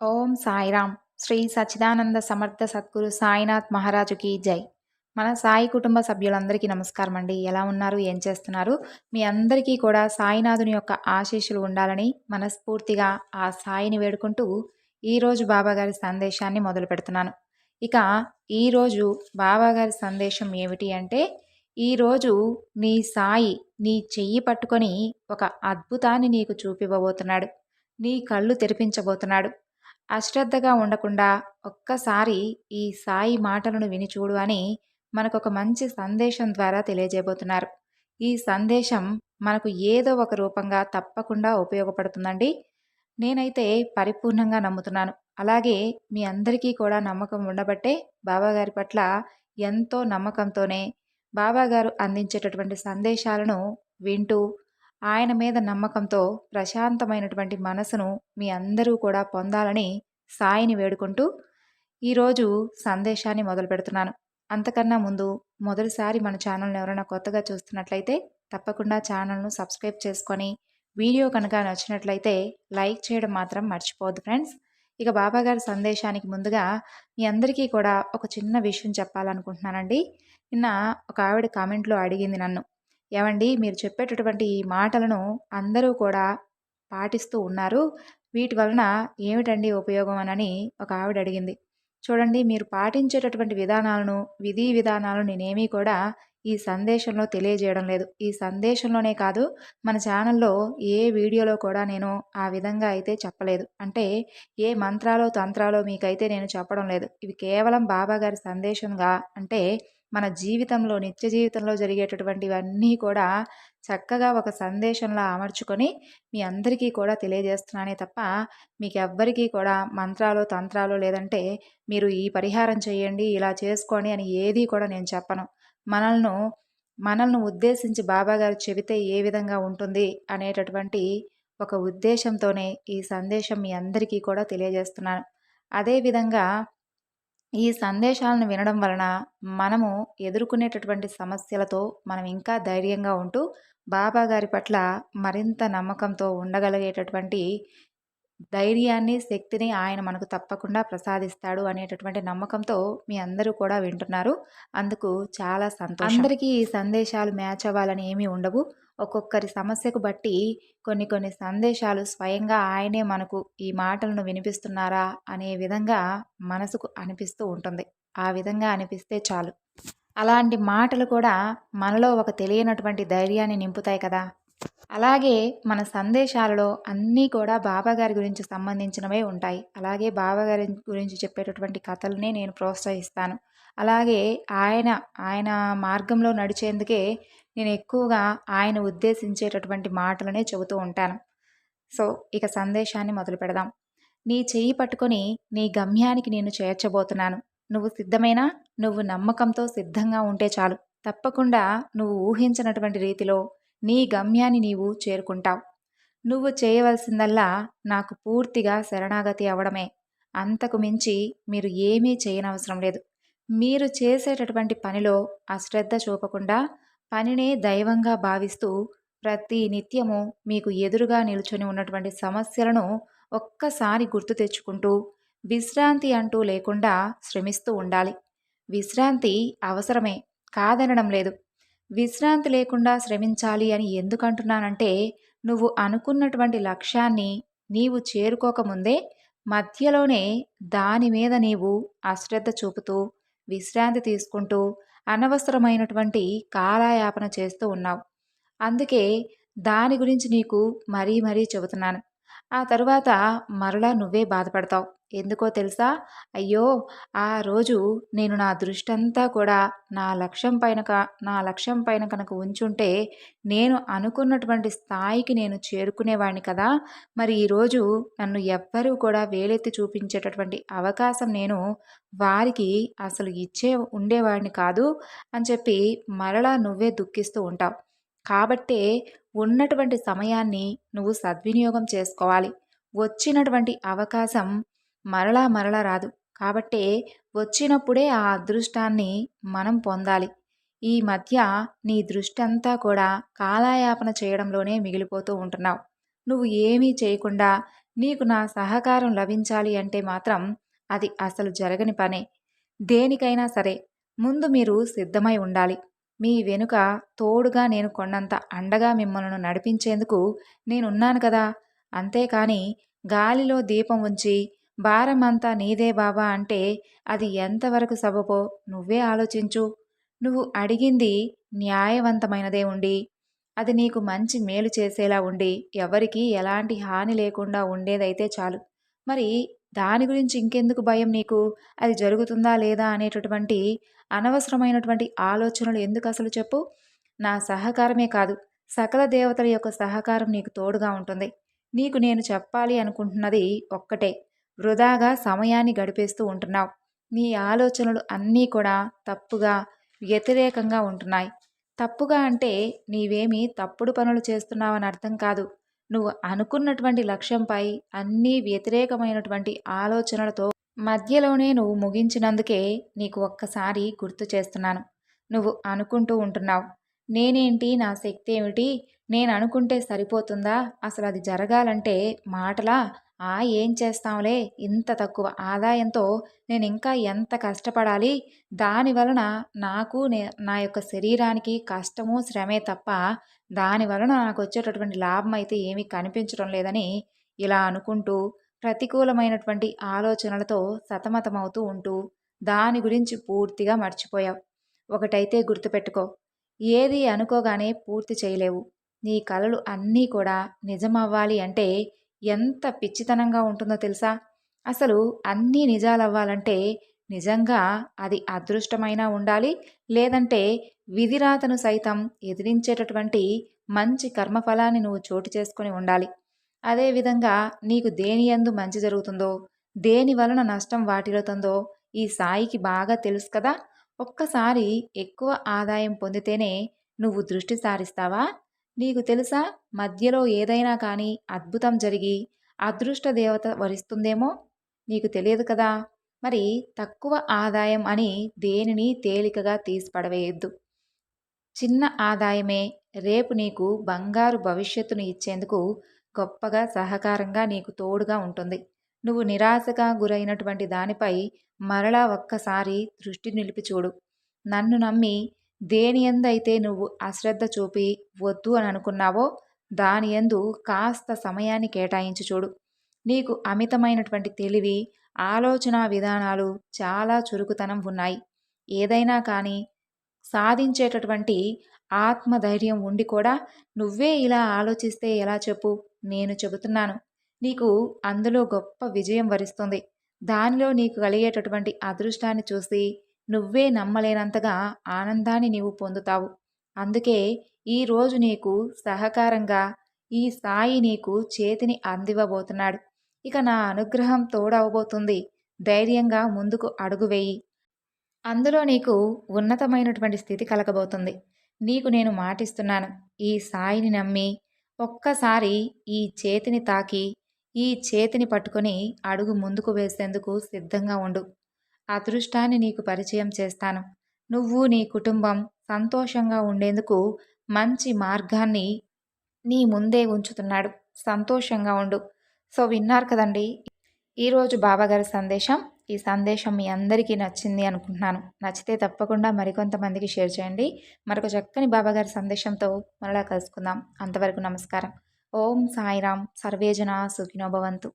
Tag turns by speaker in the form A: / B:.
A: ఓం సాయిరామ్. శ్రీ సచ్చిదానంద సమర్థ సద్గురు సాయినాథ్ మహారాజుకి జై. మన సాయి కుటుంబ సభ్యులందరికీ నమస్కారం అండి. ఎలా ఉన్నారు? ఏం చేస్తున్నారు? మీ అందరికీ కూడా సాయినాథుని యొక్క ఆశీస్సులు ఉండాలని మనస్ఫూర్తిగా ఆ సాయిని వేడుకుంటూ ఈరోజు బాబాగారి సందేశాన్ని మొదలు పెడుతున్నాను. ఇక ఈరోజు బాబాగారి సందేశం ఏమిటి అంటే ఈరోజు నీ సాయి నీ చెయ్యి పట్టుకొని ఒక అద్భుతాన్ని నీకు చూపివ్వబోతున్నాడు. నీ కళ్ళు తెరిపించబోతున్నాడు. అశ్రద్ధగా ఉండకుండా ఒక్కసారి ఈ సాయి మాటలను విని చూడు అని మనకు ఒక మంచి సందేశం ద్వారా తెలియజేయబోతున్నారు. ఈ సందేశం మనకు ఏదో ఒక రూపంగా తప్పకుండా ఉపయోగపడుతుందండి. నేనైతే పరిపూర్ణంగా నమ్ముతున్నాను. అలాగే మీ అందరికీ కూడా నమ్మకం ఉండబట్టే బాబాగారి పట్ల ఎంతో నమ్మకంతోనే బాబాగారు అందించేటటువంటి సందేశాలను వింటూ ఆయన మీద నమ్మకంతో ప్రశాంతమైనటువంటి మనసును మీ అందరూ కూడా పొందాలని సాయిని వేడుకుంటూ ఈరోజు సందేశాన్ని మొదలు పెడుతున్నాను. అంతకన్నా ముందు మొదటిసారి మన ఛానల్ని ఎవరైనా కొత్తగా చూస్తున్నట్లయితే తప్పకుండా ఛానల్ను సబ్స్క్రైబ్ చేసుకొని వీడియో కనుక నచ్చినట్లయితే లైక్ చేయడం మాత్రం మర్చిపోవద్దు ఫ్రెండ్స్. ఇక బాబాగారి సందేశానికి ముందుగా మీ అందరికీ కూడా ఒక చిన్న విషయం చెప్పాలనుకుంటున్నానండి. నిన్న ఒక ఆవిడ కామెంట్లో అడిగింది నన్ను. ఏమండి మీరు చెప్పేటటువంటి ఈ మాటలను అందరూ కూడా పాటిస్తూ ఉన్నారు. వీటి వలన ఏమిటండి ఉపయోగం అని ఒక ఆవిడ అడిగింది. చూడండి మీరు పాటించేటటువంటి విధానాలను విధి విధానాలను నేనేమీ కూడా ఈ సందేశంలో తెలియజేయడం లేదు. ఈ సందేశంలోనే కాదు మన ఛానల్లో ఏ వీడియోలో కూడా నేను ఆ విధంగా అయితే చెప్పలేదు. అంటే ఏ మంత్రాలో తంత్రాలో మీకైతే నేను చెప్పడం లేదు. ఇవి కేవలం బాబాగారి సందేశంగా అంటే మన జీవితంలో నిత్య జీవితంలో జరిగేటటువంటివన్నీ కూడా చక్కగా ఒక సందేశంలా అమర్చుకొని మీ అందరికీ కూడా తెలియజేస్తున్నానే తప్ప మీకు ఎవ్వరికీ కూడా మంత్రాలు తంత్రాలు లేదంటే మీరు ఈ పరిహారం చేయండి ఇలా చేసుకోండి అని ఏది కూడా నేను చెప్పను. మనల్ని మనల్ని ఉద్దేశించి బాబాగారు చెబితే ఏ విధంగా ఉంటుంది అనేటటువంటి ఒక ఉద్దేశంతోనే ఈ సందేశం మీ అందరికీ కూడా తెలియజేస్తున్నాను. అదేవిధంగా ఈ సందేశాలను వినడం వలన మనము ఎదుర్కొనేటటువంటి సమస్యలతో మనం ఇంకా ధైర్యంగా ఉంటూ బాబా గారి పట్ల మరింత నమ్మకంతో ఉండగలిగేటటువంటి ధైర్యాన్ని శక్తిని ఆయన మనకు తప్పకుండా ప్రసాదిస్తాడు అనేటటువంటి నమ్మకంతో మీ అందరూ కూడా వింటున్నారు. అందుకు చాలా సంతోషం. అందరికీ ఈ సందేశాలు మ్యాచ్ అవ్వాలని ఏమీ ఉండవు. ఒక్కొక్కరి సమస్యకు బట్టి కొన్ని కొన్ని సందేశాలు స్వయంగా ఆయనే మనకు ఈ మాటలను వినిపిస్తున్నారా అనే విధంగా మనసుకు అనిపిస్తూ ఉంటుంది. ఆ విధంగా అనిపిస్తే చాలు. అలాంటి మాటలు కూడా మనలో ఒక తెలియనటువంటి ధైర్యాన్ని నింపుతాయి కదా. అలాగే మన సందేశాలలో అన్నీ కూడా బాబాగారి గురించి సంబంధించినవే ఉంటాయి. అలాగే బాబాగారి గురించి చెప్పేటటువంటి కథలనే నేను ప్రోత్సహిస్తాను. అలాగే ఆయన ఆయన మార్గంలో నడిచేందుకే నేను ఎక్కువగా ఆయన ఉద్దేశించేటటువంటి మాటలనే చెబుతూ ఉంటాను. సో ఇక సందేశాన్ని మొదలు పెడదాం. నీ చెయ్యి పట్టుకొని నీ గమ్యానికి నేను చేర్చబోతున్నాను. నువ్వు సిద్ధమైనా? నువ్వు నమ్మకంతో సిద్ధంగా ఉంటే చాలు. తప్పకుండా నువ్వు ఊహించినటువంటి రీతిలో నీ గమ్యాన్ని నీవు చేరుకుంటావు. నువ్వు చేయవలసిందల్లా నాకు పూర్తిగా శరణాగతి అవడమే. అంతకు మించి మీరు ఏమీ చేయనవసరం లేదు. మీరు చేసేటటువంటి పనిలో అశ్రద్ధ చూపకుండా పనినే దైవంగా భావిస్తూ ప్రతి నిత్యము మీకు ఎదురుగా నిల్చొని ఉన్నటువంటి సమస్యలను ఒక్కసారి గుర్తు తెచ్చుకుంటూ విశ్రాంతి అంటూ లేకుండా శ్రమిస్తూ ఉండాలి. విశ్రాంతి అవసరమే కాదనడం లేదు. విశ్రాంతి లేకుండా శ్రమించాలి అని ఎందుకంటున్నానంటే నువ్వు అనుకున్నటువంటి లక్ష్యాన్ని నీవు చేరుకోకముందే మధ్యలోనే దాని మీద నీవు అశ్రద్ధ చూపుతూ విశ్రాంతి తీసుకుంటూ అనవసరమైనటువంటి కాలాయాపన చేస్తూ ఉన్నావు. అందుకే దాని గురించి నీకు మరీ మరీ చెబుతున్నాను. ఆ తరువాత మరలా నువ్వే బాధపడతావు. ఎందుకో తెలుసా? అయ్యో ఆ రోజు నేను నా దృష్టంతా కూడా నా లక్ష్యం పైన నా లక్ష్యం పైన కనుక ఉంచుంటే నేను అనుకున్నటువంటి స్థాయికి నేను చేరుకునేవాడిని కదా? మరి ఈరోజు నన్ను ఎవ్వరూ కూడా వేలెత్తి చూపించేటటువంటి అవకాశం నేను వారికి అసలు ఇచ్చే ఉండేవాడిని కాదు అని చెప్పి మరలా నువ్వే దుఃఖిస్తూ ఉంటావు. కాబట్టే ఉన్నటువంటి సమయాన్ని నువ్వు సద్వినియోగం చేసుకోవాలి. వచ్చినటువంటి అవకాశం మరలా మరలా రాదు. కాబట్టే వచ్చినప్పుడే ఆ అదృష్టాన్ని మనం పొందాలి. ఈ మధ్య నీ దృష్టి అంతా కూడా కాలాయాపన చేయడంలోనే మిగిలిపోతూ ఉంటున్నావు. నువ్వు ఏమీ చేయకుండా నీకు నా సహకారం లభించాలి అంటే మాత్రం అది అసలు జరగని పనే. దేనికైనా సరే ముందు మీరు సిద్ధమై ఉండాలి. మీ వెనుక తోడుగా నేను కొన్నంత అండగా మిమ్మల్ని నడిపించేందుకు నేనున్నాను కదా. అంతేకాని గాలిలో దీపం ఉంచి భారమంతా నీదే బాబా అంటే అది ఎంతవరకు సబబో నువ్వే ఆలోచించు. నువ్వు అడిగింది న్యాయవంతమైనదే ఉండి అది నీకు మంచి మేలు చేసేలా ఉండి ఎవరికి ఎలాంటి హాని లేకుండా ఉండేదైతే చాలు. మరి దాని గురించి ఇంకెందుకు భయం నీకు? అది జరుగుతుందా లేదా అనేటటువంటి అనవసరమైనటువంటి ఆలోచనలు ఎందుకు అసలు చెప్పు? నా సహకారమే కాదు సకల దేవతల యొక్క సహకారం నీకు తోడుగా ఉంటుంది. నీకు నేను చెప్పాలి అనుకుంటున్నది ఒక్కటే. వృధాగా సమయాన్ని గడిపేస్తూ ఉంటున్నావు. నీ ఆలోచనలు అన్నీ కూడా తప్పుగా వ్యతిరేకంగా ఉంటున్నాయి. తప్పుగా అంటే నీవేమీ తప్పుడు పనులు చేస్తున్నావని అర్థం కాదు. నువ్వు అనుకున్నటువంటి లక్ష్యంపై అన్నీ వ్యతిరేకమైనటువంటి ఆలోచనలతో మధ్యలోనే నువ్వు ముగించినందుకే నీకు ఒక్కసారి గుర్తు చేస్తున్నాను. నువ్వు అనుకుంటూ ఉంటున్నావు. నేనేంటి? నా శక్తి ఏమిటి? నేను అనుకుంటే సరిపోతుందా? అసలు అది జరగాలంటే మాటలా? ఆ ఏం చేస్తాంలే? ఇంత తక్కువ ఆదాయంతో నేను ఇంకా ఎంత కష్టపడాలి? దాని వలన నాకు నే నా యొక్క శరీరానికి కష్టము శ్రమే తప్ప దాని వలన నాకు వచ్చేటటువంటి లాభం అయితే ఏమీ కనిపించడం లేదని ఇలా అనుకుంటూ ప్రతికూలమైనటువంటి ఆలోచనలతో సతమతమవుతూ ఉంటూ దాని గురించి పూర్తిగా మర్చిపోయావు. ఒకటైతే గుర్తుపెట్టుకో. ఏది అనుకోగానే పూర్తి చేయలేవు. నీ కలలు అన్నీ కూడా నిజమవ్వాలి అంటే ఎంత పిచ్చితనంగా ఉంటుందో తెలుసా? అసలు అన్నీ నిజాలవ్వాలంటే నిజంగా అది అదృష్టమైనా ఉండాలి లేదంటే విధిరాతను సైతం ఎదిరించేటటువంటి మంచి కర్మఫలాన్ని నువ్వు చోటు చేసుకుని ఉండాలి. అదేవిధంగా నీకు దేని యందు మంచి జరుగుతుందో దేని వలన నష్టం వాటిల్లుతుందో ఈ సాయికి బాగా తెలుసు కదా? ఒక్కసారి ఎక్కువ ఆదాయం పొందితేనే నువ్వు దృష్టి సారిస్తావా? నీకు తెలుసా? మధ్యలో ఏదైనా కానీ అద్భుతం జరిగి అదృష్ట దేవత వరిస్తుందేమో? నీకు తెలియదు కదా? మరి తక్కువ ఆదాయం అని దేనిని తేలికగా తీసిపడవేయద్దు. చిన్న ఆదాయమే రేపు నీకు బంగారు భవిష్యత్తును ఇచ్చేందుకు గొప్పగా సహకారంగా నీకు తోడుగా ఉంటుంది. నువ్వు నిరాశగా గురైనటువంటి దానిపై మరలా ఒక్కసారి దృష్టి నిలిపి చూడు నన్ను నమ్మి దేని ఎందైతే నువ్వు అశ్రద్ధ చూపి వద్దు అని అనుకున్నావో దాని ఎందు కాస్త సమయాన్ని కేటాయించి చూడు. నీకు అమితమైనటువంటి తెలివి ఆలోచన విధానాలు చాలా చురుకుతనం ఉన్నాయి. ఏదైనా కానీ సాధించేటటువంటి ఆత్మధైర్యం ఉండి కూడా నువ్వే ఇలా ఆలోచిస్తే ఎలా చెప్పు? నేను చెబుతున్నాను. నీకు అందులో గొప్ప విజయం వరిస్తుంది. దానిలో నీకు కలిగేటటువంటి అదృష్టాన్ని చూసి నువ్వే నమ్మలేనంతగా ఆనందాన్ని నీవు పొందుతావు. అందుకే ఈరోజు నీకు సహకారంగా ఈ సాయి నీకు చేతిని అందివ్వబోతున్నాడు. ఇక నా అనుగ్రహం తోడవబోతుంది. ధైర్యంగా ముందుకు అడుగు వేయి. అందులో నీకు ఉన్నతమైనటువంటి స్థితి కలగబోతుంది. నీకు నేను మాటిస్తున్నాను. ఈ సాయిని నమ్మి ఒక్కసారి ఈ చేతిని తాకి ఈ చేతిని పట్టుకొని అడుగు ముందుకు వేసేందుకు సిద్ధంగా ఉండు. అదృష్టాన్ని నీకు పరిచయం చేస్తాను. నువ్వు నీ కుటుంబం సంతోషంగా ఉండేందుకు మంచి మార్గాన్ని నీ ముందే ఉంచుతున్నాడు. సంతోషంగా ఉండు. సో విన్నారు కదండి? ఈరోజు బాబాగారి సందేశం. ఈ సందేశం మీ అందరికీ నచ్చింది అనుకుంటున్నాను. నచ్చితే తప్పకుండా మరికొంతమందికి షేర్ చేయండి. మరొక చక్కని బాబాగారి సందేశంతో మరలా కలుసుకుందాం. అంతవరకు నమస్కారం. ఓం సాయిరామ్ సర్వేజన సుఖినోభవంతు